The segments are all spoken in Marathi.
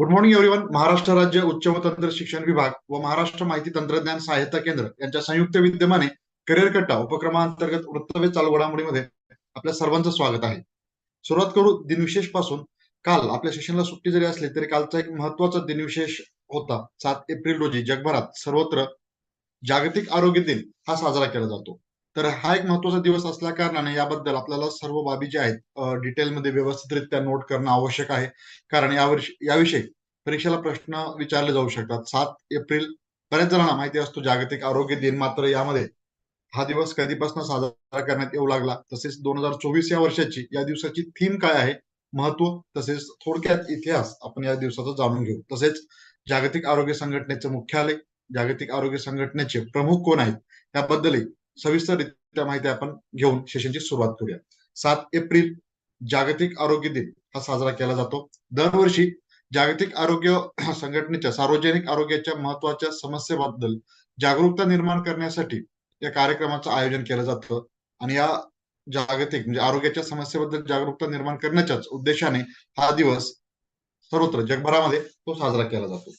गुड मॉर्निंग एव्हरीवन महाराष्ट्र राज्य उच्च व तंत्र शिक्षण विभाग व महाराष्ट्र माहिती तंत्रज्ञान सहायता केंद्र यांच्या संयुक्त विद्यमाने करिअर कट्टा उपक्रमांतर्गत वृत्तवेध चालू घडामोडीमध्ये आपल्या सर्वांचं स्वागत आहे सुरुवात करू दिनविशेषपासून काल आपल्या सेशनला सुट्टी जरी असली तरी कालचा एक महत्त्वाचा दिनविशेष होता सात एप्रिल रोजी जगभरात सर्वत्र जागतिक आरोग्य दिन हा साजरा केला जातो तर हा एक महत्त्वाचा दिवस असल्या कारणाने याबद्दल आपल्याला सर्व बाबी ज्या आहेत डिटेलमध्ये व्यवस्थितरित्या नोट करणं आवश्यक आहे. कारण यावर्षी याविषयी परीक्षेला प्रश्न विचारले जाऊ शकतात. सात एप्रिल बऱ्याच जणांना माहिती असतो जागतिक आरोग्य दिन मात्र यामध्ये हा दिवस कधीपासून साजरा करण्यात येऊ लागला. तसेच दोन हजार चोवीस या वर्षाची या दिवसाची थीम काय आहे? महत्त्व तसेच थोडक्यात इतिहास आपण या दिवसाचा जाणून घेऊ. तसेच जागतिक आरोग्य संघटनेचे मुख्यालय जागतिक आरोग्य संघटनेचे प्रमुख कोण आहेत? याबद्दलही सविस्तररित्या माहिती आपण घेऊन सेशनची सुरुवात करूया. सात एप्रिल जागतिक आरोग्य दिन हा साजरा केला जातो. दरवर्षी जागतिक आरोग्य संघटनेच्या सार्वजनिक आरोग्याच्या महत्त्वाच्या समस्येबद्दल जागरूकता निर्माण करण्यासाठी या कार्यक्रमाचं आयोजन केलं जातं. आणि या जागतिक म्हणजे आरोग्याच्या समस्येबद्दल जागरूकता निर्माण करण्याच्याच उद्देशाने हा दिवस सर्वत्र जगभरामध्ये तो साजरा केला जातो.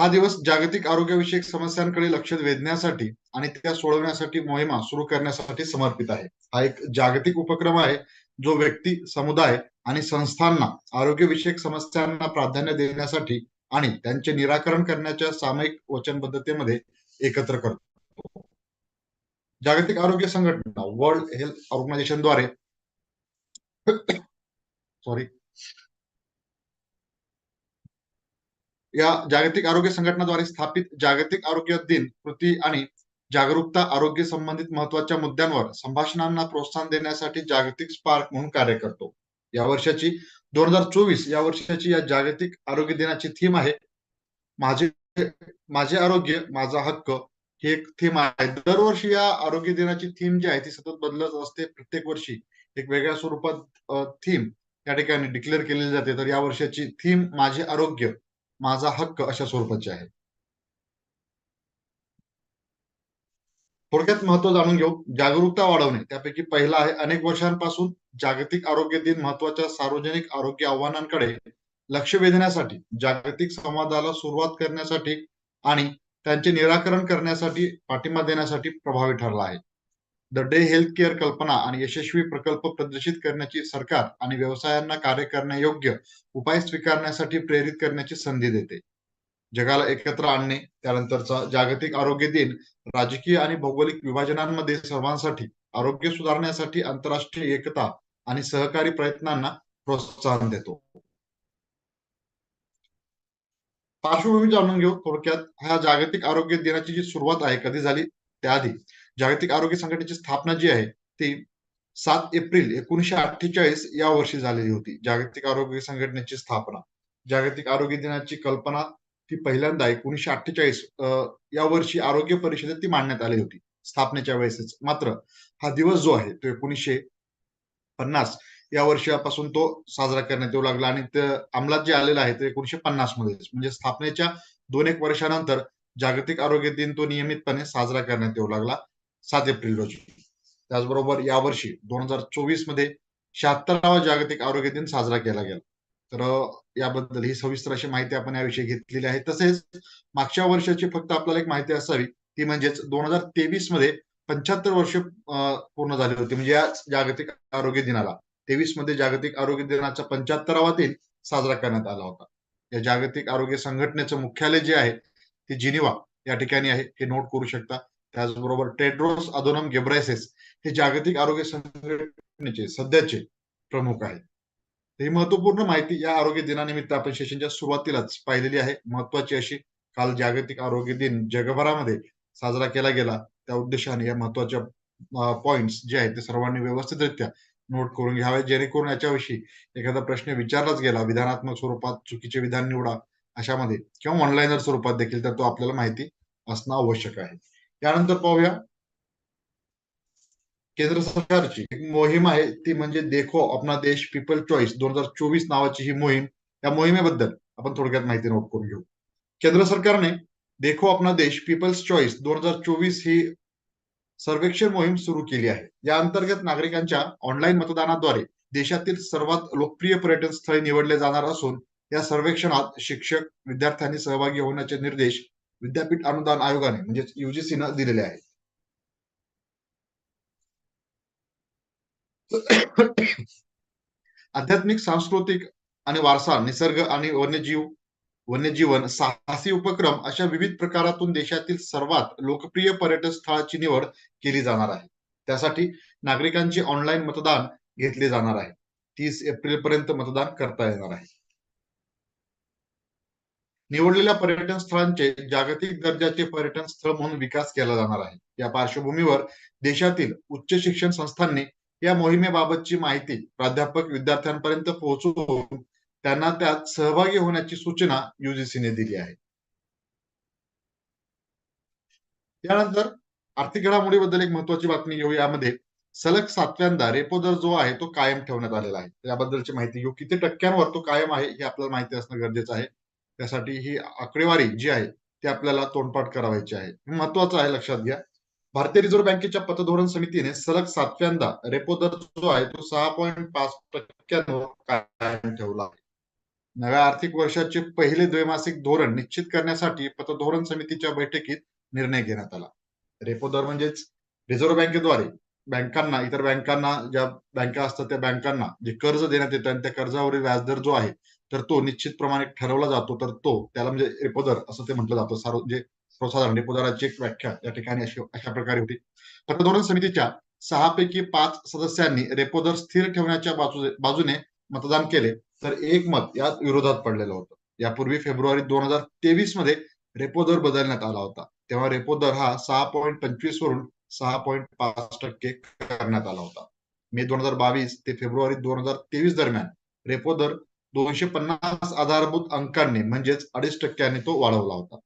हा दिवस जागतिक आरोग्यविषयक समस्यांकडे लक्ष वेधण्यासाठी आणि त्या सोडवण्यासाठी मोहिमा सुरू करण्यासाठी समर्पित आहे. हा एक जागतिक उपक्रम आहे जो व्यक्ती समुदाय आणि संस्थांना आरोग्यविषयक समस्यांना प्राधान्य देण्यासाठी आणि त्यांचे निराकरण करण्याच्या सामायिक वचनबद्धतेमध्ये एकत्र करतो. जागतिक आरोग्य संघटना वर्ल्ड हेल्थ ऑर्गनायझेशनद्वारे सॉरी या जागतिक आरोग्य संघटनाद्वारे स्थापित जागतिक आरोग्य दिन कृती आणि जागरूकता आरोग्य संबंधित महत्त्वाच्या मुद्द्यांवर संभाषणांना प्रोत्साहन देण्यासाठी जागतिक स्पार्क म्हणून कार्य करतो. या वर्षाची दोन हजार चोवीस या वर्षाची या जागतिक आरोग्य दिनाची थीम आहे माझे माझे आरोग्य माझा हक्क. ही एक थीम आहे. दरवर्षी या आरोग्य दिनाची थीम जी आहे ती सतत बदलत असते. प्रत्येक वर्षी एक वेगळ्या स्वरूपात थीम या ठिकाणी डिक्लेअर केलेली जाते. तर या वर्षाची थीम माझे आरोग्य. माझा हक्क अशा स्वरूपाचे आहे. थोडक्यात महत्त्व जाणून घेऊ. जागरूकता वाढवणे त्यापैकी पहिला आहे अनेक वर्षांपासून जागतिक आरोग्य दिन महत्त्वाच्या सार्वजनिक आरोग्य आव्हानांकडे लक्ष वेधण्यासाठी जागतिक संवादाला सुरुवात करण्यासाठी आणि त्यांचे निराकरण करण्यासाठी पाठिंबा देण्यासाठी प्रभावी ठरला आहे. द डे हेल्थ केअर कल्पना आणि यशस्वी प्रकल्प प्रदर्शित करण्याची सरकार आणि व्यवसायांना कार्य करण्यायोग्य उपाय स्वीकारण्यासाठी प्रेरित करण्याची संधी देते. जगाला एकत्र आणणे त्यानंतरचा जागतिक आरोग्य दिन राजकीय आणि भौगोलिक विभाजनांमध्ये सर्वांसाठी आरोग्य सुधारण्यासाठी आंतरराष्ट्रीय एकता आणि सहकारी प्रयत्नांना प्रोत्साहन देतो. पार्श्वभूमी जाणून घेऊ थोडक्यात ह्या जागतिक आरोग्य दिनाची जी सुरुवात आहे कधी झाली? त्याआधी जागतिक आरोग्य संघटनेची स्थापना जी आहे ती सात एप्रिल एकोणीशे अठ्ठेचाळीस या वर्षी झालेली होती. जागतिक आरोग्य संघटनेची स्थापना. जागतिक आरोग्य दिनाची कल्पना ती पहिल्यांदा एकोणीशे अठ्ठेचाळीस या वर्षी आरोग्य परिषदेत ती मांडण्यात आली होती. स्थापनेच्या वेळेसच. मात्र हा दिवस जो आहे तो एकोणीसशे पन्नास या वर्षापासून तो साजरा करण्यात येऊ लागला आणि ते अंमलात जे आलेला आहे ते एकोणीशे पन्नासमध्ये म्हणजे स्थापनेच्या दोन एक वर्षानंतर जागतिक आरोग्य दिन तो नियमितपणे साजरा करण्यात येऊ लागला. सात एप्रिल रोजी. त्याचबरोबर यावर्षी दोन हजार चोवीसमध्ये शहात्तरावा जागतिक आरोग्य दिन साजरा केला गेला. तर याबद्दल ही सविस्तर अशी माहिती आपण याविषयी घेतलेली आहे. तसेच मागच्या वर्षाची फक्त आपल्याला एक माहिती असावी ती म्हणजेच दोन हजार तेवीसमध्ये पंच्याहत्तर वर्ष पूर्ण झाली होती. म्हणजे या जागतिक आरोग्य दिनाला तेवीसमध्ये जागतिक आरोग्य दिनाचा पंच्याहत्तरावा दिन साजरा करण्यात आला होता. या जागतिक आरोग्य संघटनेचं मुख्यालय जे आहे ते जिनिवा या ठिकाणी आहे. हे नोट करू शकता. त्याचबरोबर टेड्रोस अदोनम गेब्रायसेस हे जागतिक आरोग्य संघटनेचे सध्याचे प्रमुख आहेत. ही महत्त्वपूर्ण माहिती या आरोग्य दिनानिमित्त आपण सेशनच्या सुरुवातीलाच पाहिलेली आहे. महत्वाची अशी काल जागतिक आरोग्य दिन जगभरामध्ये साजरा केला गेला. त्या उद्देशाने या महत्त्वाच्या पॉइंट्स जे आहेत ते सर्वांनी व्यवस्थितरित्या नोट करून घ्यावे. जेणेकरून याच्याविषयी एखादा प्रश्न विचारलाच गेला विधानात्मक स्वरूपात चुकीचे विधान निवडा अशामध्ये किंवा ऑनलाईनर स्वरूपात देखील तर तो आपल्याला माहिती असणं आवश्यक आहे. त्यानंतर पाहूया. केंद्र सरकारची एक मोहीम आहे ती म्हणजे देखो अपना देश पीपल चॉईस दोन हजार चोवीस नावाची ही मोहीम. त्या मोहिमेबद्दल आपण थोडक्यात माहिती नोट करून घेऊ. केंद्र सरकारने देखो अपना देश पीपल्स चॉईस दोन हजार चोवीस ही सर्वेक्षण मोहीम सुरू केली आहे. या अंतर्गत नागरिकांच्या ऑनलाईन मतदानाद्वारे देशातील सर्वात लोकप्रिय पर्यटन स्थळे निवडले जाणार असून या सर्वेक्षणात शिक्षक विद्यार्थ्यांनी सहभागी होण्याचे निर्देश विद्यापीठ अनुदान आयोगाने म्हणजेच युजीसीनं दिलेले आहेत आध्यात्मिक सांस्कृतिक आणि वारसा निसर्ग आणि वन्यजीव वन्यजीवन साहसी उपक्रम अशा विविध प्रकारातून देशातील सर्वात लोकप्रिय पर्यटन स्थळाची निवड केली जाणार आहे. त्यासाठी नागरिकांचे ऑनलाईन मतदान घेतले जाणार आहे. तीस एप्रिल पर्यंत मतदान करता येणार आहे. निवडलेल्या पर्यटन स्थळांचे जागतिक दर्जाचे पर्यटन स्थळ म्हणून विकास केला जाणार आहे. या पार्श्वभूमीवर देशातील उच्च शिक्षण संस्थांनी या मोहिमेबाबतची माहिती प्राध्यापक विद्यार्थ्यांपर्यंत पोहोचवून त्यांना त्यात सहभागी होण्याची सूचना युजीसीने दिली आहे. त्यानंतर आर्थिक घडामोडीबद्दल एक महत्वाची बातमी घेऊ यामध्ये सलग सातव्यांदा रेपो दर जो आहे तो कायम ठेवण्यात आलेला आहे. त्याबद्दलची माहिती घेऊ. किती टक्क्यांवर तो कायम आहे हे आपल्याला माहिती असणं गरजेचं आहे. त्यासाठी ही आकडेवारी जी आहे ती आपल्याला तोंडपाठ करावायची आहे. महत्वाचं आहे लक्षात घ्या. भारतीय रिझर्व्ह बँकेच्या पतधोरण समितीने सलग सातव्यांदा रेपो दर जो आहे तो सहा पॉईंट पाच टक्क्यांवर कायम ठेवला आहे. नव्या आर्थिक वर्षाचे पहिले द्वैमासिक धोरण निश्चित करण्यासाठी पतधोरण समितीच्या बैठकीत निर्णय घेण्यात आला. रेपो दर म्हणजेच रिझर्व्ह बँकेद्वारे बँकांना इतर बँकांना ज्या बँका असतात त्या बँकांना जे कर्ज देण्यात येतं आणि त्या कर्जावरील व्याजदर जो आहे तर तो निश्चित प्रमाणे ठरवला जातो तर तो त्याला म्हणजे रेपोदर असं ते म्हटलं जातं. सार्व म्हणजे सर्वसाधारण रेपो दराची एक व्याख्या या ठिकाणी अशी अशा प्रकारे होती. पतधोरण समितीच्या सहा पैकी पाच सदस्यांनी रेपो दर स्थिर ठेवण्याच्या बाजूने मतदान केले. तर एक मत यात विरोधात पडलेलं होतं. यापूर्वी फेब्रुवारी दोन हजार तेवीसमध्ये रेपो दर बदलण्यात आला होता. तेव्हा रेपो दर हा सहा पॉईंट पंचवीस वरून सहा पॉईंट पाच टक्के करण्यात आला होता. मे दोन हजार बावीस ते फेब्रुवारी दोन हजार तेवीस दरम्यान रेपो दर दोनशे पन्नास आधारभूत अंकांनी म्हणजेच अडीच टक्क्यांनी तो वाढवला होता.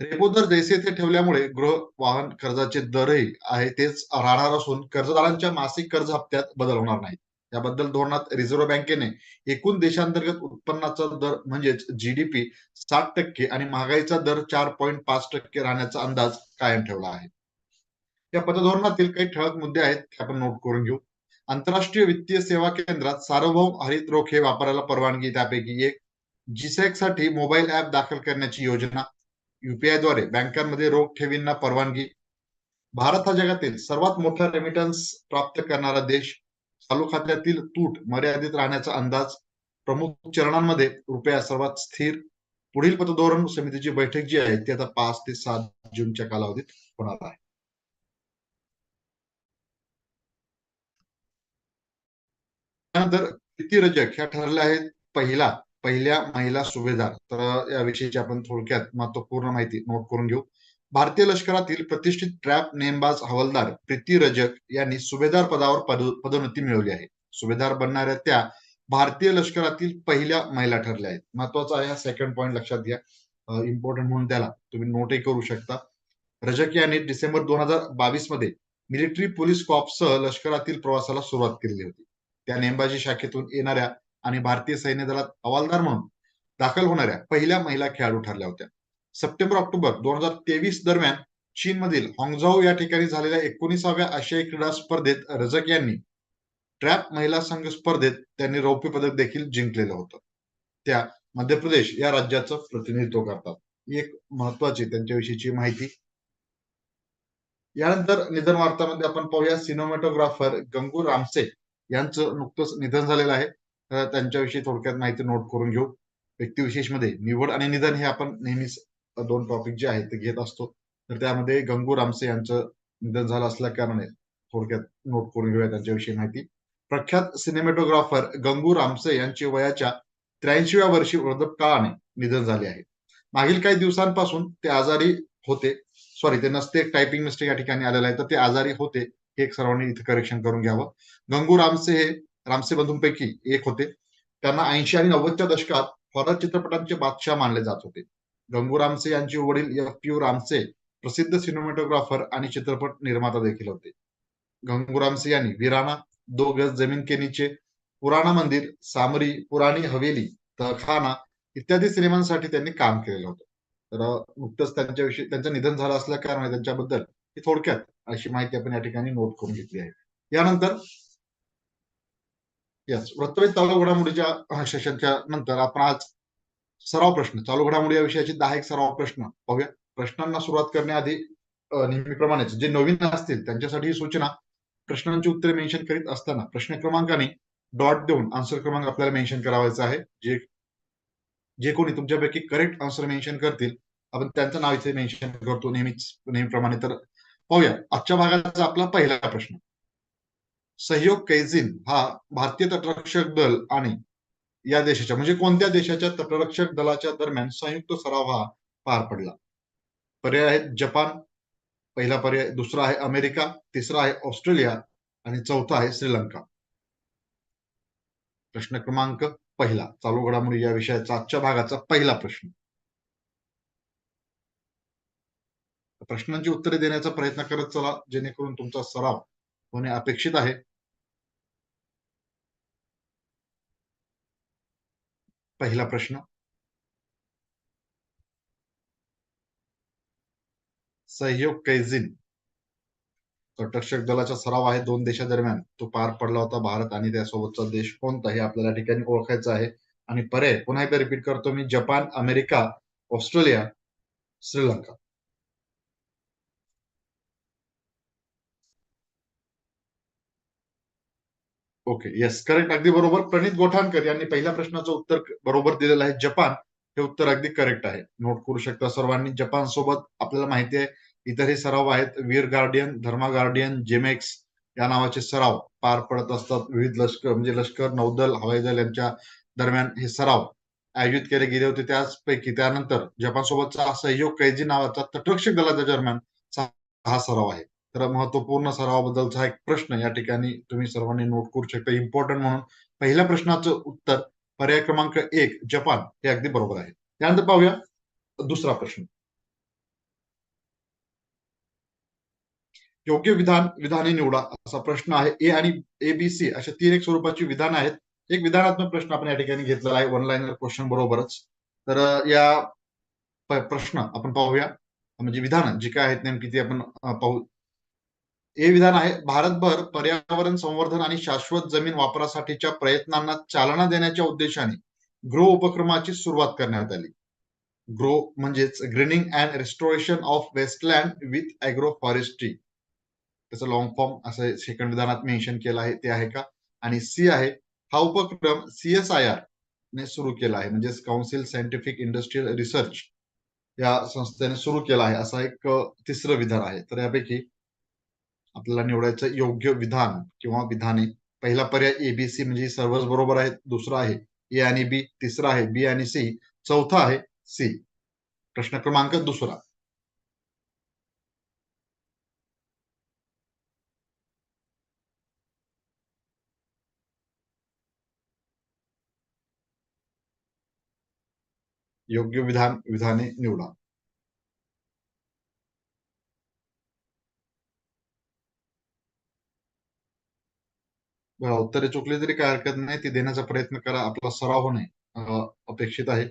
रेपो दर जैसे ते ठेवल्यामुळे गृह वाहन कर्जाचे दरही आहे तेच राहणार असून कर्जदारांच्या मासिक कर्ज हप्त्यात बदल होणार नाही. याबद्दल धोरणात रिझर्व्ह बँकेने एकूण देशांतर्गत उत्पन्नाचा दर म्हणजेच जीडीपी सात टक्के आणि महागाईचा दर चार पॉईंट पाच टक्के राहण्याचा अंदाज कायम ठेवला आहे. या पतधोरणातील काही ठळक मुद्दे आहेत ते आपण नोट करून घेऊ. आंतरराष्ट्रीय वित्तीय सेवा केंद्रात सार्वभौम हरित रोखे वापरायला परवानगी त्यापैकी एक जीसेकसाठी मोबाईल ऍप दाखल करण्याची योजना युपीआयद्वारे बँकांमध्ये रोख ठेवींना परवानगी. भारत हा जगातील सर्वात मोठा रेमिटन्स प्राप्त करणारा देश. चालू खात्यातील तूट मर्यादित राहण्याचा अंदाज. प्रमुख चरणांमध्ये रुपया सर्वात स्थिर. पुढील पतधोरण समितीची बैठक जी आहे ती आता पाच ते सात जूनच्या कालावधीत होणार आहे. त्यानंतर किती रजक ह्या ठरल्या आहेत पहिला पहिल्या महिला सुभेदार. तर याविषयीची आपण थोडक्यात महत्त्वपूर्ण माहिती नोट करून घेऊ. भारतीय लष्करातील प्रतिष्ठित ट्रॅप नेमबाज हवालदार प्रीती रजक यांनी सुभेदार पदावर पदोन्नती मिळवली आहे. सुभेदार बनणाऱ्या त्या भारतीय लष्करातील पहिल्या महिला ठरल्या आहेत. महत्त्वाचा आहे सेकंड पॉईंट लक्षात घ्या. इम्पॉर्टंट म्हणून त्याला तुम्ही नोटही करू शकता. रजक यांनी डिसेंबर दोन हजार बावीसमध्ये मिलिटरी पोलीस सह लष्करातील प्रवासाला सुरुवात केली होती. त्या नेमबाजी शाखेतून येणाऱ्या आणि भारतीय सैन्य दलात हवालदार म्हणून दाखल होणाऱ्या पहिल्या महिला खेळाडू ठरल्या होत्या. सप्टेंबर ऑक्टोबर दोन हजार तेवीस दरम्यान चीन मधील हॉंगझाऊ या ठिकाणी झालेल्या एकोणीसाव्या आशियाई क्रीडा स्पर्धेत रजक यांनी ट्रॅप महिला संघ स्पर्धेत त्यांनी रौप्य पदक देखील जिंकलेलं होतं. त्या मध्य प्रदेश या राज्याचं प्रतिनिधित्व करतात. ही एक महत्वाची त्यांच्याविषयीची माहिती. यानंतर निधन वार्तामध्ये आपण पाहूया सिनेमॅटोग्राफर गंगू रामसे यांचं नुकतंच निधन झालेलं आहे. त्यांच्याविषयी थोडक्यात माहिती नोट करून घेऊ. व्यक्तिविशेषमध्ये निवड आणि निधन हे आपण नेहमीच दोन टॉपिक जे आहेत ते घेत असतो. तर त्यामध्ये गंगू रामसे यांचं निधन झालं असल्या कारणाने थोडक्यात नोट करून घेऊया त्यांच्याविषयी माहिती. प्रख्यात सिनेमॅटोग्राफर गंगू रामसे यांचे वयाच्या त्र्याऐंशीव्या वर्षी वृद्धकाळाने निधन झाले आहे. मागील काही दिवसांपासून ते आजारी होते. सॉरी ते नसते टायपिंग मिस्टेक या ठिकाणी आलेलं आहे. तर ते आजारी होते. हे एक सर्वांनी इथे करेक्शन करून घ्यावं. गंगू रामसे हे रामसे बंधूंपैकी एक होते. त्यांना ऐंशी आणि नव्वदच्या दशकात हॉरर चित्रपटांचे बादशाह मानले जात होते. गंगू रामसे यांचे वडील एफ यू रामसे प्रसिद्ध सिनेमॅटोग्राफर आणि चित्रपट निर्माता देखील होते. गंगू रामसे यांनी विराणा दो गज जमीन के नीचे पुराणा मंदिर सामरी पुराणी हवेली तहखाना इत्यादी सिनेमांसाठी त्यांनी काम केलेलं होतं. तर नुकतंच त्यांच्याविषयी त्यांचं निधन झालं असल्या कारणाने त्यांच्याबद्दल थोडक्यात अशी माहिती आपण या ठिकाणी नोट करून घेतली आहे. यानंतर यस वृत्तवेध चालू घडामोडीच्या सेशनच्या नंतर आपण आज सराव प्रश्न चालू घडामोडी या विषयाचे दहा एक सराव प्रश्न पाहूया. प्रश्नांना सुरुवात करण्याआधी नेहमीप्रमाणेच जे नवीन असतील त्यांच्यासाठी ही सूचना प्रश्नांची उत्तरे मेन्शन करीत असताना प्रश्न क्रमांकाने डॉट देऊन आन्सर क्रमांक आपल्याला मेन्शन करावायचा आहे. जे जे कोणी तुमच्यापैकी करेक्ट आन्सर मेन्शन करतील आपण त्यांचं नाव इथे मेन्शन करतो नेहमीच नेहमीप्रमाणे तर पाहूया. आजच्या भागाचा आपला पहिला प्रश्न. सहयोग कैझिन हा भारतीय तटरक्षक दल आणि या देशाच्या म्हणजे कोणत्या देशाच्या तटरक्षक दलाच्या दरम्यान संयुक्त सराव हा पार पडला? पर्याय आहेत जपान पहिला पर्याय दुसरा आहे अमेरिका तिसरा आहे ऑस्ट्रेलिया आणि चौथा आहे श्रीलंका. प्रश्न क्रमांक पहिला. चालू घडामोडी या विषयाचा आजच्या भागाचा पहिला प्रश्न. प्रश्नांची उत्तरे देण्याचा प्रयत्न करत चला जेणेकरून तुमचा सराव होणे अपेक्षित आहे. पहिला प्रश्न. सहयोग कैझिन. तटरक्षक दलाचा सराव आहे दोन देशादरम्यान तो पार पडला होता भारत आणि त्यासोबतचा देश कोणता हे आपल्याला ठिकाणी ओळखायचं आहे. आणि पर्याय पुन्हा एकदा रिपीट करतो मी Japan America Australia Sri Lanka. Okay yes correct अगदी बरोबर. प्रणित गोठाणकर यांनी पहिल्या प्रश्नाचं उत्तर बरोबर दिलेलं आहे. जपान हे उत्तर अगदी करेक्ट आहे. नोट करू शकता सर्वांनी जपान सोबत आपल्याला माहिती आहे इतरही सराव आहेत. Veer guardian Dharma guardian JIMEX या नावाचे सराव पार पडत असतात. विविध लष्कर म्हणजे लष्कर नौदल हवाई दल यांच्या दरम्यान हे सराव आयोजित केले गेले होते त्याचपैकी. त्यानंतर जपान सोबतचा सहयोग कैजी नावाचा तटरक्षक दलाच्या दरम्यान हा सराव आहे. तर महत्त्वपूर्ण सरावाबद्दलचा एक प्रश्न या ठिकाणी तुम्ही सर्वांनी नोट करू शकता. इम्पॉर्टंट म्हणून पहिल्या प्रश्नाचं उत्तर पर्याय क्रमांक एक जपान. हे अगदी बरोबर आहे. त्यानंतर पाहूया दुसरा प्रश्न. योग्य विधान विधाने निवडा असा प्रश्न आहे. ए आणि ए बी सी अशा तीन एक स्वरूपाची विधान आहेत. एक विधानात्मक प्रश्न आपण या ठिकाणी घेतलेला आहे. वन लाईनर क्वेश्चन बरोबरच. तर या प्रश्न आपण पाहूया. म्हणजे विधान जी काय आहेत नेमकी ती आपण पाहू हे विधान आहे भारतभर पर्यावरण संवर्धन आणि शाश्वत जमीन वापरासाठीच्या प्रयत्नांना चालना देण्याच्या उद्देशाने ग्रो उपक्रमाची सुरुवात करण्यात आली. ग्रो म्हणजेच greening and restoration of wasteland with agro forestry त्याचं लॉंग फॉर्म असं सेकंड विधानात मेन्शन केलं आहे ते आहे का? आणि सी आहे हा उपक्रम सीएसआयआर ने सुरू केला आहे म्हणजेच काउन्सिल सायंटिफिक इंडस्ट्रियल रिसर्च या संस्थेने सुरू केला आहे असा एक तिसरं विधान आहे. तर यापैकी आपल्याला निवडायचं योग्य विधान किंवा विधाने. पहिला पर्याय एबीसी म्हणजे सर्वच बरोबर आहेत. दुसरा आहे ए आणि बी तिसरा आहे बी आणि सी चौथा आहे सी प्रश्न क्रमांक दुसरा. योग्य विधान विधाने निवडा. उत्तरे चुकली तरी काय हरकत नाही. ती देण्याचा प्रयत्न करा. आपला सराव होणे अपेक्षित आहे.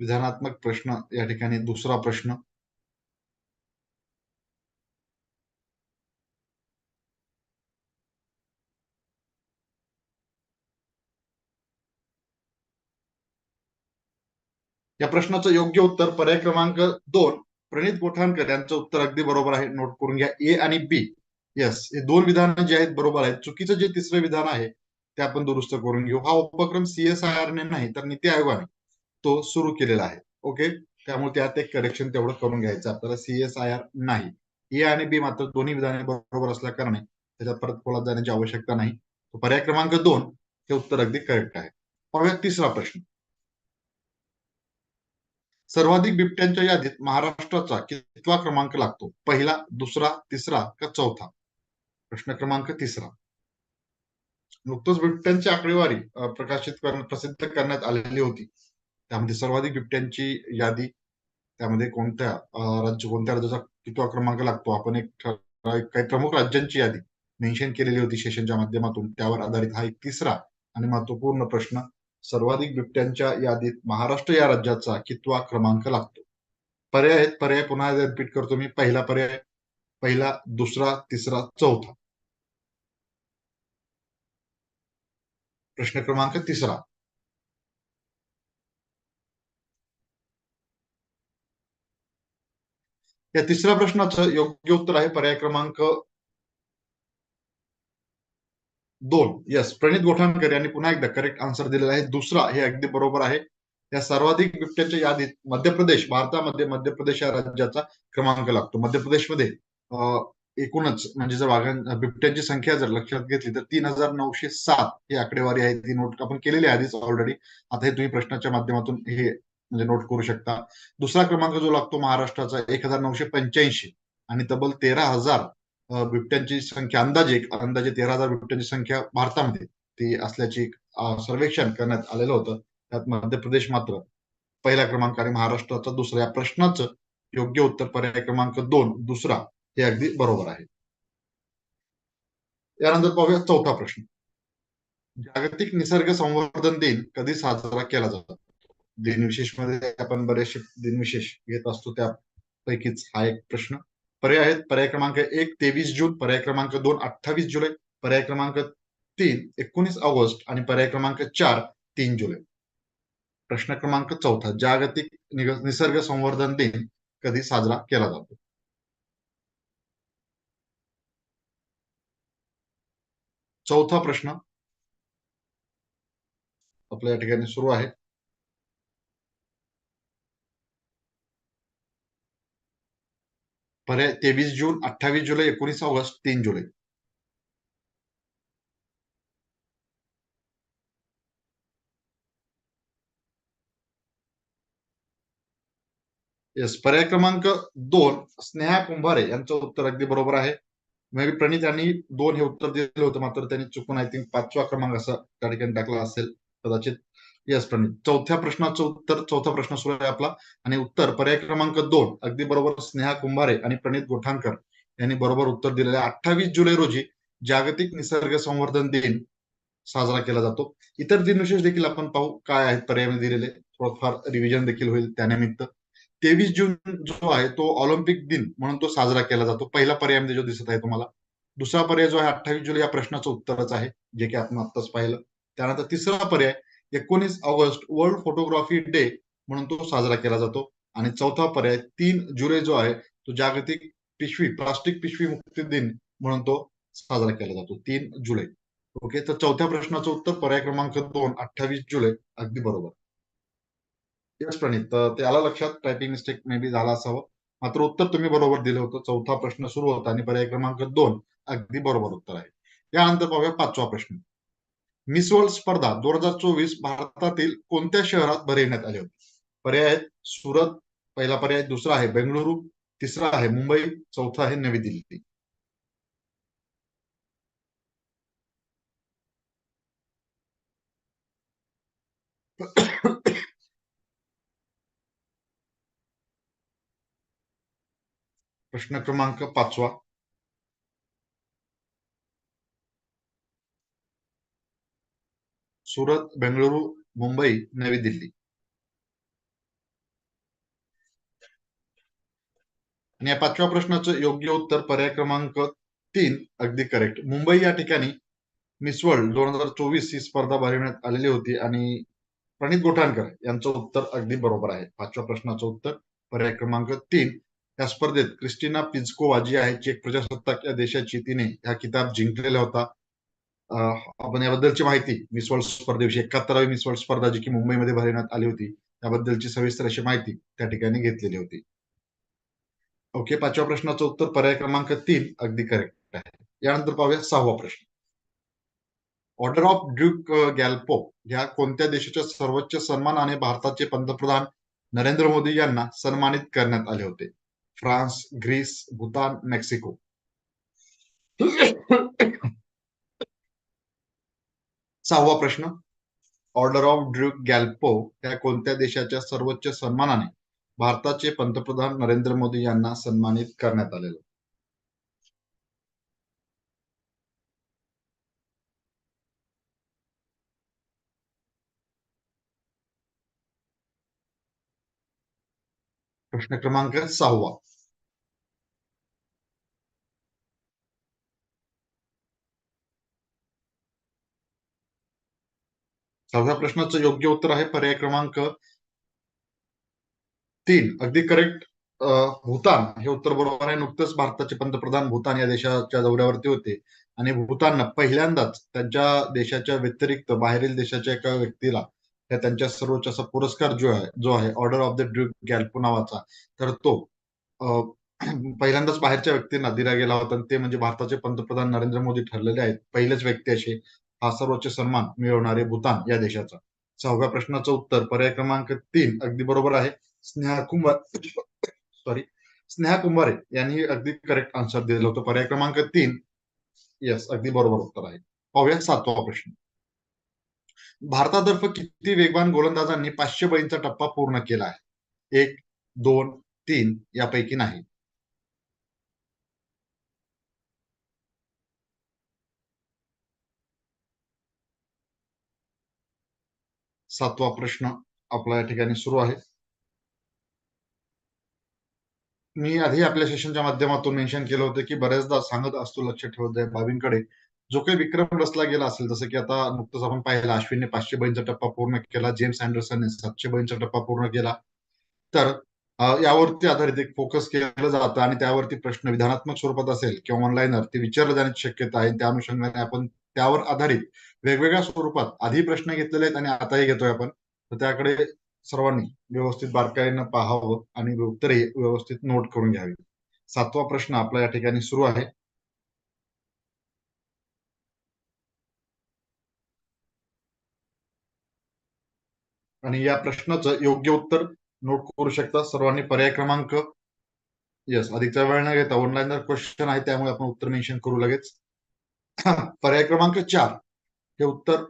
विधानात्मक प्रश्न या ठिकाणी. दुसरा प्रश्न. या प्रश्नाचं योग्य उत्तर पर्याय क्रमांक दोन. प्रणित गोठाणकर यांचं उत्तर अगदी बरोबर आहे. नोट करून घ्या. ए आणि बी येस हे दोन विधान जे आहेत बरोबर आहेत. चुकीचं जे तिसरं विधान आहे ते आपण दुरुस्त करून घेऊ. हा उपक्रम सीएसआयआर ने नाही तर नीती आयोगाने तो सुरू केलेला आहे. ओके त्यामुळे त्यात एक करेक्शन तेवढं करून घ्यायचं आपल्याला सीएसआयआर नाही. ए आणि बी मात्र दोन्ही विधाने बरोबर असल्या कारणे त्याच्यात परत खोलात जाण्याची आवश्यकता नाही. पर्याय क्रमांक दोन हे उत्तर अगदी करेक्ट आहे. पाहूया तिसरा प्रश्न. सर्वाधिक बिबट्यांच्या यादीत महाराष्ट्राचा कितवा क्रमांक लागतो? पहिला दुसरा तिसरा का चौथा? प्रश्न क्रमांक तिसरा. नुकतंच बिबट्यांची आकडेवारी प्रकाशित प्रसिद्ध करण्यात आलेली होती. त्यामध्ये सर्वाधिक बिबट्यांची यादी त्यामध्ये कोणत्या राज्य कोणत्या राज्याचा कितवा क्रमांक लागतो? आपण एक काही प्रमुख राज्यांची यादी मेन्शन केलेली होती सेशनच्या माध्यमातून. त्यावर आधारित हा एक तिसरा आणि महत्त्वपूर्ण प्रश्न सर्वाधिक बिबट्यांच्या यादीत महाराष्ट्र या राज्याचा कितवा क्रमांक लागतो? पर्याय आहेत पर्याय पुन्हा रिपीट करतो मी. पहिला पर्याय पहिला दुसरा तिसरा चौथा. प्रश्न क्रमांक तिसरा. या तिसऱ्या प्रश्नाचं योग्य उत्तर आहे पर्याय क्रमांक दोन. यस प्रणित गोठाणकर यांनी पुन्हा एकदा करेक्ट आन्सर दिलेला आहे. दुसरा हे अगदी बरोबर आहे. या सर्वाधिक बिबट्याच्या यादीत मध्य प्रदेश भारतामध्ये मध्य प्रदेश या राज्याचा क्रमांक लागतो. मध्य प्रदेशमध्ये एकूणच म्हणजे जर वाघां बिबट्यांची संख्या जर लक्षात घेतली तर तीन हजार नऊशे सात ही आकडेवारी आहे ती नोट आपण केलेली आहे आधीच ऑलरेडी आता हे तुम्ही प्रश्नाच्या माध्यमातून हे म्हणजे नोट करू शकता. दुसरा क्रमांक जो लागतो महाराष्ट्राचा एक हजार नऊशे पंच्याऐंशी आणि तब्बल तेरा हजार बिबट्यांची संख्या अंदाजे अंदाजे तेरा हजार बिबट्यांची संख्या भारतामध्ये ती असल्याची सर्वेक्षण करण्यात आलेलं होतं. त्यात मध्य प्रदेश मात्र पहिला क्रमांक आणि महाराष्ट्राचा दुसऱ्या प्रश्नाचं योग्य उत्तर पर्याय क्रमांक दोन दुसरा हे अगदी बरोबर आहे. यानंतर पाहूया चौथा प्रश्न. जागतिक निसर्ग संवर्धन दिन कधी साजरा केला जातो? दिनविशेषमध्ये आपण बरेचसे दिनविशेष घेत असतो त्यापैकीच हा एक प्रश्न. पर्याय आहेत. पर्याय क्रमांक एक तेवीस जून पर्याय क्रमांक दोन अठ्ठावीस जुलै पर्याय क्रमांक तीन एकोणीस ऑगस्ट आणि पर्याय क्रमांक चार तीन जुलै. प्रश्न क्रमांक चौथा जागतिक निसर्ग संवर्धन दिन कधी साजरा केला जातो? चौथा प्रश्न आपल्या या ठिकाणी सुरू आहे. पर्याय तेवीस जून अठ्ठावीस जुलै एकोणीस ऑगस्ट तीन जुलै. येस पर्याय क्रमांक दोन स्नेहा कुंभारे यांचं उत्तर अगदी बरोबर आहे. मे बी प्रणित यांनी दोन हे उत्तर दिलं होतं मात्र त्यांनी चुकून आय थिंक पाचवा क्रमांक असा त्या ठिकाणी टाकला असेल कदाचित. येस प्रणित. चौथ्या प्रश्नाचं उत्तर चौथा प्रश्न सुरू आहे आपला. आणि उत्तर पर्याय क्रमांक दोन अगदी बरोबर स्नेहा कुंभारे आणि प्रणित गोठाणकर यांनी बरोबर उत्तर दिलेले अठ्ठावीस जुलै रोजी जागतिक निसर्ग संवर्धन दिन साजरा केला जातो. इतर दिनविशेष देखील आपण पाहू काय आहेत पर्याय दिलेले. थोडंफार रिव्हिजन देखील होईल त्यानिमित्त. तेवीस जून जो आहे तो ऑलिम्पिक दिन म्हणून तो साजरा केला जातो. पहिला पर्याय म्हणजे जो दिसत आहे तुम्हाला. दुसरा पर्याय जो आहे अठ्ठावीस जुलै या प्रश्नाचं उत्तरच आहे जे की आपण आत्ताच पाहिलं. त्यानंतर तिसरा पर्याय एकोणीस ऑगस्ट वर्ल्ड फोटोग्राफी डे म्हणून तो साजरा केला जातो. आणि चौथा पर्याय तीन जुलै जो आहे तो जागतिक पिशवी प्लास्टिक पिशवी मुक्ती दिन म्हणून तो साजरा केला जातो तीन जुलै. ओके तर चौथ्या प्रश्नाचं उत्तर पर्याय क्रमांक दोन अठ्ठावीस जुलै अगदी बरोबर. यस प्रणित त्याला लक्षात. टायपिंग मिस्टेक मे बी झाला असावं. मात्र उत्तर तुम्ही बरोबर दिलं होतं. चौथा प्रश्न सुरू होता आणि पर्याय क्रमांक दोन अगदी बरोबर उत्तर आहे. यानंतर पाहूया पाचवा प्रश्न. मिस वर्ल्ड स्पर्धा दोन हजार चोवीस भारतातील कोणत्या शहरात भरविण्यात आले होते? पर्याय आहेत सुरत पहिला पर्याय दुसरा आहे बेंगळुरू तिसरा आहे मुंबई चौथा आहे नवी दिल्ली. प्रश्न क्रमांक पाचवा. सुरत बेंगळुरू मुंबई नवी दिल्ली. आणि या पाचव्या प्रश्नाचं योग्य उत्तर पर्याय क्रमांक तीन अगदी करेक्ट मुंबई या ठिकाणी मिस वर्ल्ड दोन हजार चोवीस ही स्पर्धा भरविण्यात आलेली होती आणि प्रणित गोठाणकर यांचं उत्तर अगदी बरोबर आहे. पाचव्या प्रश्नाचं उत्तर पर्याय क्रमांक तीन या स्पर्धेत क्रिस्टिना पिझकोवा जी आहे चेक प्रजासत्ताक या देशाची तिने हा किताब जिंकलेला होता. आपण याबद्दलची माहिती मिस वर्ल्ड स्पर्धेविषयी एकाहत्तरावी मिस वर्ल्ड स्पर्धा जी की मुंबईमध्ये भरवण्यात आली होती त्याबद्दलची सविस्तर अशी माहिती त्या ठिकाणी घेतलेली होती. ओके पाचव्या प्रश्नाचं उत्तर पर्याय क्रमांक तीन अगदी करेक्ट आहे. यानंतर पाहूया सहावा प्रश्न. ऑर्डर ऑफ ड्यूक गॅल्पो ह्या कोणत्या देशाच्या सर्वोच्च सन्मानाने भारताचे पंतप्रधान नरेंद्र मोदी यांना सन्मानित करण्यात आले होते? France Greece Bhutan Mexico. सहावा प्रश्न. ऑर्डर ऑफ ड्रूक गॅल्पो या कोणत्या देशाच्या सर्वोच्च सन्मानाने भारताचे पंतप्रधान नरेंद्र मोदी यांना सन्मानित करण्यात आलेलं? प्रश्न क्रमांक सहावा. सहाव्या प्रश्नाचं योग्य उत्तर आहे पर्याय क्रमांक तीन. अगदी करेक्ट भूतान. हे उत्तर बरोबर आहे. नुकतंच भारताचे पंतप्रधान भूतान या देशाच्या दौऱ्यावरती होते. आणि भूताननं पहिल्यांदाच त्यांच्या देशाच्या व्यतिरिक्त बाहेरील देशाच्या एका व्यक्तीला त्यांच्या सर्वोच्च असा पुरस्कार जो आहे जो आहे order of the Druk Gyalpo नावाचा. तर तो पहिल्यांदाच बाहेरच्या व्यक्तींना दिला गेला होता. ते म्हणजे भारताचे पंतप्रधान नरेंद्र मोदी ठरलेले आहेत. पहिलेच व्यक्ती असे. हा सर्वोच्च सन्मान मिळवणारे भूतान या देशाचा. सहाव्या प्रश्नाचं उत्तर पर्याय क्रमांक तीन अगदी बरोबर आहे. स्नेहा कुंभार सॉरी स्नेहा कुंभारे यांनी अगदी करेक्ट आन्सर दिलेलं होतं. पर्याय क्रमांक तीन. येस अगदी बरोबर उत्तर आहे. पाहूया सातवा प्रश्न. भारतातर्फ किती वेगवान गोलंदाजांनी पाचशे बळींचा टप्पा पूर्ण केला आहे? एक दोन तीन यापैकी नाही. सातवा प्रश्न आपला या ठिकाणी सुरू आहे. मी आधी आपल्या सेशनच्या माध्यमातून मेन्शन केलं होतं की बऱ्याचदा सांगत असतो लक्ष ठेवत आहे बाबींकडे जो काही विक्रम रचला गेला असेल जसं की आता नुकतंच आपण पाहिलं अश्विनने पाचशे बळींचा टप्पा पूर्ण केला जेम्स अँडरसनने सातशे बळींचा टप्पा पूर्ण केला. तर यावरती आधारित एक फोकस केलं जातं आणि त्यावरती प्रश्न विधानात्मक स्वरूपात असेल किंवा ऑनलाईनवर ते विचारलं जाण्याची शक्यता आहे. त्या अनुषंगाने आपण त्यावर आधारित वेगवेगळ्या स्वरूपात. आधी प्रश्न घेतलेले आहेत आणि आताही घेतोय आपण. तर त्याकडे सर्वांनी व्यवस्थित बारकाईनं पाहावं आणि उत्तरे व्यवस्थित नोट करून घ्यावी. सातवा प्रश्न आपला या ठिकाणी सुरू आहे. आणि या प्रश्नाचं योग्य उत्तर नोट करू शकता. सर्वांनी पर्याय क्रमांक. येस अधिकचा वेळ न घेता ऑनलाईन क्वेश्चन आहे त्यामुळे आपण उत्तर मेन्शन करू लगेच. पर्याय क्रमांक चार. हे उत्तर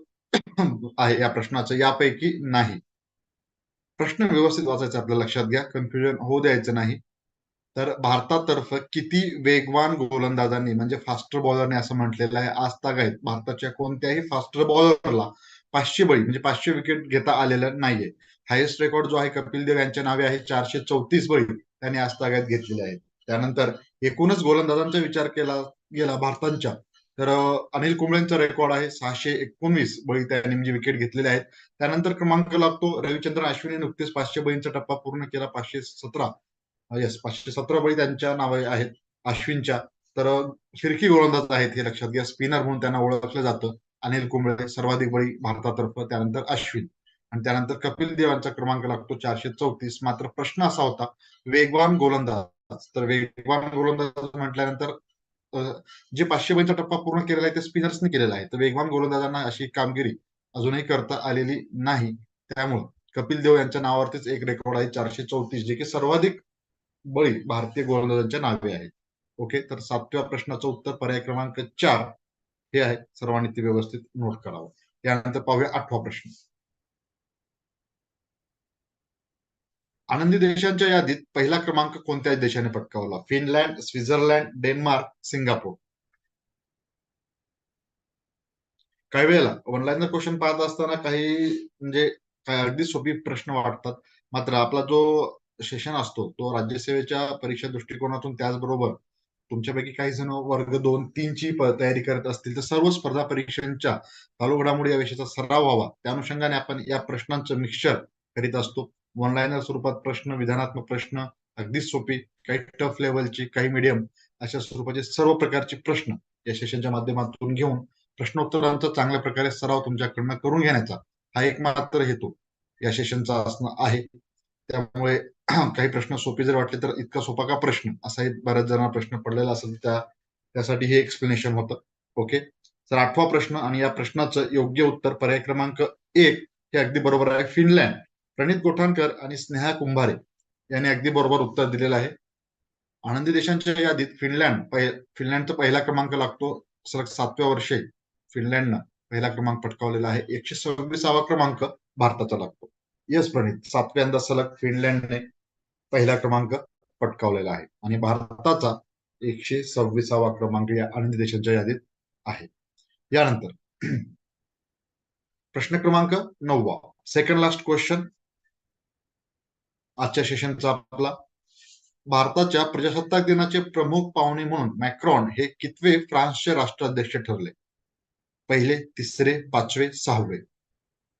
आहे या प्रश्नाचं. यापैकी नाही. प्रश्न व्यवस्थित वाचायचा आपल्या लक्षात घ्या. कन्फ्युजन होऊ द्यायचं नाही. तर भारतातर्फ किती वेगवान गोलंदाजांनी म्हणजे फास्टर बॉलरने असं म्हटलेलं आहे आज तागायत भारताच्या कोणत्याही फास्टर बॉलरला पाचशे बळी म्हणजे पाचशे विकेट घेता आलेलं नाहीये. हायेस्ट रेकॉर्ड जो आहे कपिल देव यांच्या नावे आहे चारशे चौतीस बळी त्यांनी आज तागायत घेतलेले आहेत. त्यानंतर एकूणच गोलंदाजांचा विचार केला गेला भारतांच्या. तर अनिल कुंबळेंचा रेकॉर्ड आहे सहाशे एकोणवीस बळी त्यांनी म्हणजे विकेट घेतलेले आहेत. त्यानंतर क्रमांक लागतो रविचंद्र अश्विनी नुकतेच पाचशे बळींचा टप्पा पूर्ण केला पाचशे सतरा. येस पाचशे सतरा बळी त्यांच्या नावे आहेत अश्विनच्या. तर फिरकी गोलंदाज आहेत हे लक्षात घ्या. स्पिनर म्हणून त्यांना ओळखलं जातं. अनिल कुंबळे सर्वाधिक बळी भारतातर्फ त्यानंतर अश्विन. आणि त्यानंतर कपिल देवांचा क्रमांक लागतो चारशे चौतीस. मात्र प्रश्न असा होता वेगवान गोलंदाज. तर वेगवान गोलंदाज म्हटल्यानंतर जे पाचशे बळीचा टप्पा पूर्ण केलेला आहे ते स्पिनर्सने केलेला आहे. तर वेगवान गोलंदाजांना अशी कामगिरी अजूनही करता आलेली नाही. त्यामुळं कपिल देव यांच्या नावावरतीच एक रेकॉर्ड आहे चारशे चौतीस जे की सर्वाधिक बळी भारतीय गोलंदाजांच्या नावे आहेत. ओके तर सातव्या प्रश्नाचं उत्तर पर्याय क्रमांक चार हे आहे. सर्वांनी ते व्यवस्थित नोट करावं. यानंतर पाहूया आठवा प्रश्न. आनंदी देशांच्या यादीत पहिला क्रमांक कोणत्या देशाने पटकावला? Finland Switzerland Denmark Singapore. काही वेळेला ऑनलाईन क्वेश्चन पाहत असताना काही म्हणजे काही अगदी सोपी प्रश्न वाटतात. मात्र आपला जो सेशन असतो तो राज्यसेवेच्या परीक्षा दृष्टिकोनातून त्याचबरोबर तुमच्यापैकी काही जण वर्ग दोन तीनची तयारी करत असतील तर सर्व स्पर्धा परीक्षांच्या चालू घडामोडी या विषयाचा सराव व्हावा. त्या अनुषंगाने आपण या प्रश्नांचं मिक्सचर करीत असतो. ऑनलाईन स्वरूपात प्रश्न विधानात्मक प्रश्न अगदीच सोपी काही टफ लेवलची काही मीडियम अशा स्वरूपाचे सर्व प्रकारचे प्रश्न या सेशनच्या माध्यमातून घेऊन प्रश्नोत्तरांचा चांगल्या प्रकारे सराव तुमच्याकडनं करून घेण्याचा हा एक मात्र हेतू या सेशनचा असणं आहे. त्यामुळे काही प्रश्न सोपे जर वाटले तर इतका सोपा का प्रश्न? असाही बऱ्याच जणांना प्रश्न पडलेला असेल त्या त्यासाठी हे एक्सप्लेनेशन होतं. ओके तर आठवा प्रश्न आणि या प्रश्नाचं योग्य उत्तर पर्याय क्रमांक एक हे अगदी बरोबर आहे फिनलँड. प्रणित गोठाणकर आणि स्नेहा कुंभारे यांनी अगदी बरोबर उत्तर दिलेलं आहे. आनंदी देशांच्या यादीत फिनलँड फिनलँडचा पहिला क्रमांक लागतो. सलग सातव्या वर्षे फिनलँडनं पहिला क्रमांक पटकावलेला आहे. एकशे सव्वीसावा क्रमांक भारताचा लागतो. यस प्रणित. सातव्यांदा सलग फिनलँडने पहिला क्रमांक पटकावलेला आहे. आणि भारताचा एकशे सव्वीसावा क्रमांक या आनंदी देशांच्या यादीत आहे. यानंतर प्रश्न क्रमांक नववा. सेकंड लास्ट क्वेश्चन आजच्या सेशनचा आपला. भारताच्या प्रजासत्ताक दिनाचे प्रमुख पाहुणे म्हणून मॅक्रॉन हे कितवे फ्रान्सचे राष्ट्राध्यक्ष ठरले? पहिले तिसरे पाचवे सहावे.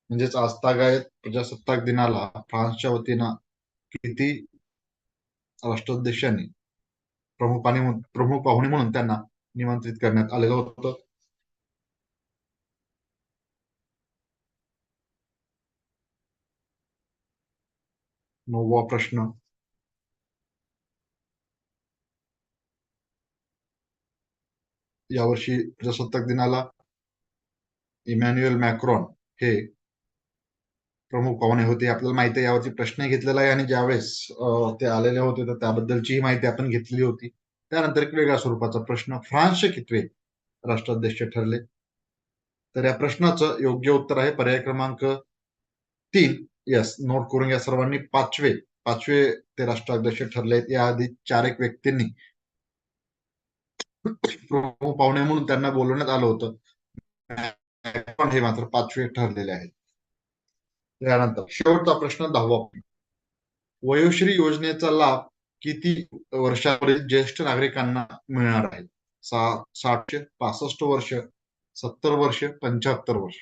म्हणजेच आजतागायत प्रजासत्ताक दिनाला फ्रान्सच्या वतीनं किती राष्ट्राध्यक्षांनी प्रमुख पाणी प्रमुख पाहुणे म्हणून त्यांना निमंत्रित करण्यात आलेलं होतं. नववा प्रश्न यावर्षी प्रजासत्ताक दिनाला इमॅन्युएल मॅक्रॉन हे प्रमुख पाहुणे होते आपल्याला माहिती आहे यावरती प्रश्न घेतलेला आहे आणि ज्यावेळेस ते आलेले होते तर त्याबद्दलची माहिती आपण घेतली होती त्यानंतर एक वेगळ्या स्वरूपाचा प्रश्न फ्रान्सचे कितवे राष्ट्राध्यक्ष ठरले तर या प्रश्नाचं योग्य उत्तर आहे पर्याय क्रमांक तीन यस नोट करून या सर्वांनी. पाचवे पाचवे ते राष्ट्राध्यक्ष ठरले या आधी चार एक व्यक्तींनी प्रमुख पाहुणे म्हणून त्यांना बोलवण्यात आलं होतं. हे मात्र पाचवे ठरलेले आहेत. त्यानंतर शेवटचा प्रश्न दहावा. वयोश्री योजनेचा लाभ किती वर्षावरील ज्येष्ठ नागरिकांना मिळणार आहे? साठशे पासष्ट वर्ष सत्तर वर्ष पंच्याहत्तर वर्ष.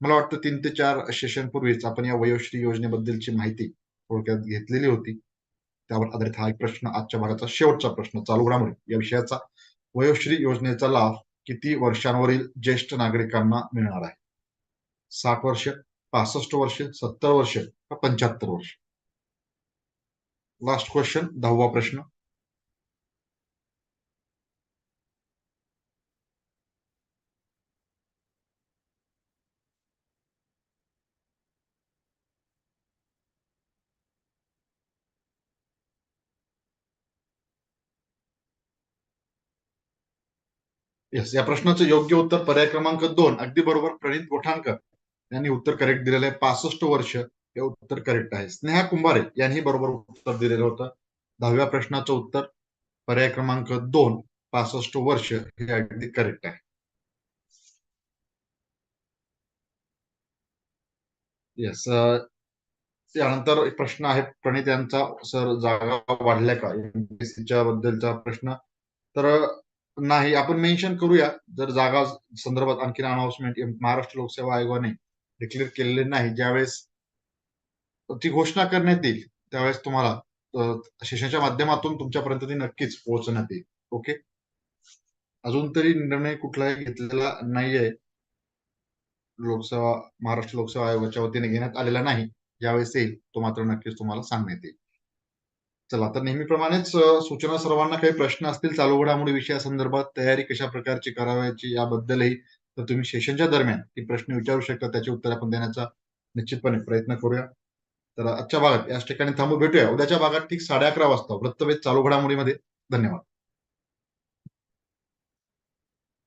मला वाटतं तीन ते चार सेशन पूर्वीच आपण या वयोश्री योजनेबद्दलची माहिती थोडक्यात घेतलेली होती. त्यावर आधारित हा एक प्रश्न आजच्या भागाचा शेवटचा प्रश्न चालू घडामोडी. या विषयाचा वयोश्री योजनेचा लाभ किती वर्षांवरील ज्येष्ठ नागरिकांना मिळणार आहे? साठ वर्ष पासष्ट वर्ष सत्तर वर्ष का पंच्याहत्तर वर्ष? लास्ट क्वेश्चन दहावा प्रश्न. येस या प्रश्नाचं योग्य उत्तर पर्याय क्रमांक दोन अगदी बरोबर प्रणित गोठाणकर यांनी उत्तर करेक्ट दिलेलं आहे. पासष्ट वर्ष हे उत्तर करेक्ट आहे. स्नेहा कुंभारे यांनी बरोबर उत्तर दिलेलं होतं. दहाव्या प्रश्नाचं उत्तर पर्याय क्रमांक दोन पासष्ट वर्ष हे अगदी करेक्ट आहे. येस त्यानंतर प्रश्न आहे. प्रणित यांचा सर जागा वाढल्या का? बद्दलचा प्रश्न. तर नाही आपण मेन्शन करूया. जर जागा संदर्भात आणखी अनाउन्समेंट महाराष्ट्र लोकसेवा आयोगाने डिक्लेअर केलेले नाही ज्यावेळेस ती घोषणा करण्यात येईल त्यावेळेस तुम्हाला सेशनच्या माध्यमातून तुमच्यापर्यंत ती नक्कीच पोहोचण्यात येईल. ओके अजून तरी निर्णय कुठलाही घेतलेला नाहीये. लोकसेवा महाराष्ट्र लोकसेवा आयोगाच्या वतीने घेण्यात आलेला नाही. ज्यावेळेस येईल तो मात्र नक्कीच तुम्हाला सांगण्यात येईल. चला तर नेहमीप्रमाणेच सूचना सर्वांना काही प्रश्न असतील चालू घडामोडी विषयासंदर्भात तयारी कशा प्रकारची करावयाची याबद्दलही तर तुम्ही सेशनच्या दरम्यान ती प्रश्न विचारू शकता त्याचे उत्तर आपण देण्याचा निश्चितपणे प्रयत्न करूया. तर आजच्या भागात याच ठिकाणी थांबू भेटूया. उद्याच्या भागात ठीक साडे अकरा वाजता वृत्तवेध चालू घडामोडीमध्ये धन्यवाद.